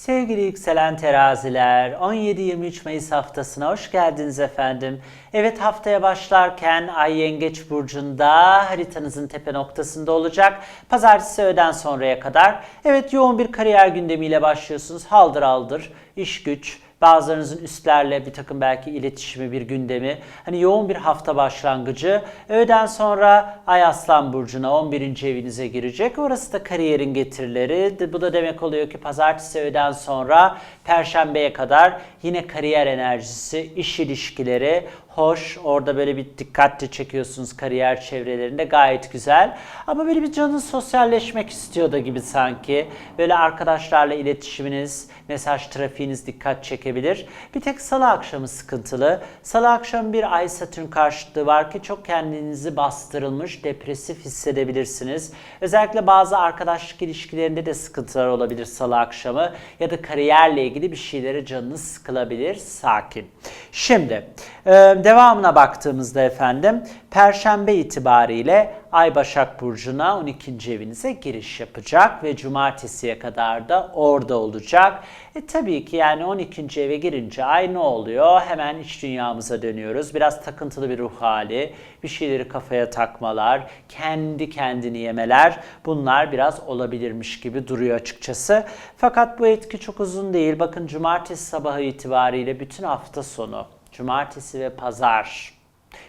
Sevgili yükselen teraziler, 17-23 Mayıs haftasına hoş geldiniz efendim. Evet haftaya başlarken Ay Yengeç Burcu'nda haritanızın tepe noktasında olacak. Pazartesi öğleden sonraya kadar. Evet yoğun bir kariyer gündemiyle başlıyorsunuz. Haldır aldır, iş güç, Bazılarınızın üstlerle bir takım belki iletişimi, bir gündemi. Hani yoğun bir hafta başlangıcı. Öğleden sonra Ay Aslan Burcu'na 11. evinize girecek. Orası da kariyerin getirileri. Bu da demek oluyor ki pazartesi öğleden sonra Perşembeye kadar yine kariyer enerjisi, iş ilişkileri, hoş. Orada böyle bir dikkatli çekiyorsunuz kariyer çevrelerinde gayet güzel. Ama böyle bir canın sosyalleşmek istiyor da gibi sanki. Böyle arkadaşlarla iletişiminiz, mesaj trafiğiniz dikkat çekebilir. Bir tek salı akşamı sıkıntılı. Salı akşamı bir ay satürn karşıtlığı var ki çok kendinizi bastırılmış, depresif hissedebilirsiniz. Özellikle bazı arkadaşlık ilişkilerinde de sıkıntılar olabilir salı akşamı. Ya da kariyerle ilgili bir şeylere canınız sıkılabilir. Sakin. Şimdi e, devamına baktığımızda efendim Perşembe itibariyle Ay Başak Burcu'na 12. evinize giriş yapacak ve cumartesiye kadar da orada olacak. E tabii ki yani 12. eve girince Ay ne oluyor? Hemen iç dünyamıza dönüyoruz. Biraz takıntılı bir ruh hali, bir şeyleri kafaya takmalar, kendi kendini yemeler bunlar biraz olabilirmiş gibi duruyor açıkçası. Fakat bu etki çok uzun değil. Bakın cumartesi sabahı itibariyle bütün hafta sonu, cumartesi ve pazar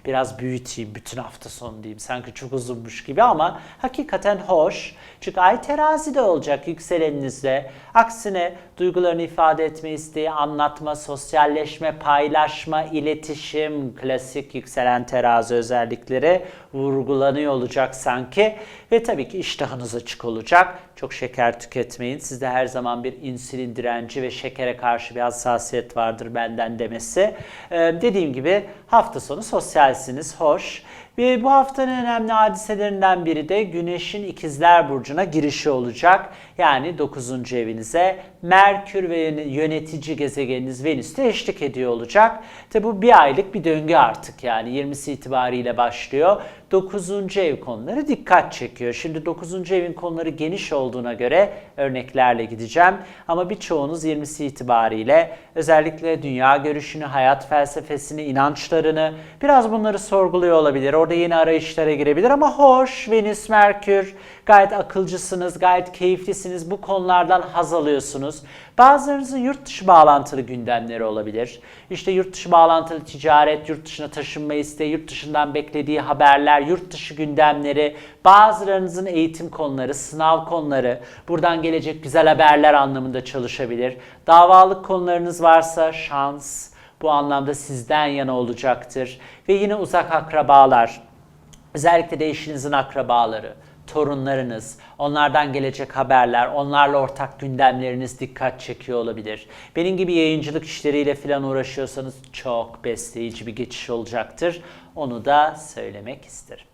Biraz büyüteyim bütün hafta sonu diyeyim. Sanki çok uzunmuş gibi ama hakikaten hoş. Çünkü ay terazide olacak yükseleninizde. Aksine duygularını ifade etme isteği, anlatma, sosyalleşme, paylaşma, iletişim, klasik yükselen terazi özellikleri vurgulanıyor olacak sanki. Ve tabii ki iştahınız açık olacak. Çok şeker tüketmeyin. Sizde her zaman bir insülin direnci ve şekere karşı bir hassasiyet vardır benden demesi. Ee, dediğim gibi hafta sonu sosyalsiniz, hoş. Ve bu haftanın önemli hadiselerinden biri de Güneş'in İkizler Burcu'na girişi olacak. Yani 9. evinize Merkür ve yönetici gezegeniniz Venüs'te eşlik ediyor olacak. Tabi bu bir aylık bir döngü artık yani 20'si itibariyle başlıyor. 9. ev konuları dikkat çekiyor. Şimdi 9. evin konuları geniş olduğuna göre örneklerle gideceğim. Ama birçoğunuz 20'si itibariyle özellikle dünya görüşünü, hayat felsefesini, inançlarını biraz bunları sorguluyor olabilir. Orada yeni arayışlara girebilir ama hoş Venüs, Merkür gayet akılcısınız, gayet keyiflisiniz. Bu konulardan haz alıyorsunuz. Bazılarınızın yurt dışı bağlantılı gündemleri olabilir. İşte yurt dışı bağlantılı ticaret, yurt dışına taşınma isteği, yurt dışından beklediği haberler, yurt dışı gündemleri, bazılarınızın eğitim konuları, sınav konuları, buradan gelecek güzel haberler anlamında çalışabilir. Davalık konularınız varsa şans bu anlamda sizden yana olacaktır. Ve yine uzak akrabalar, özellikle de eşinizin akrabaları, torunlarınız, onlardan gelecek haberler, onlarla ortak gündemleriniz dikkat çekiyor olabilir. Benim gibi yayıncılık işleriyle falan uğraşıyorsanız çok besleyici bir geçiş olacaktır. Onu da söylemek isterim.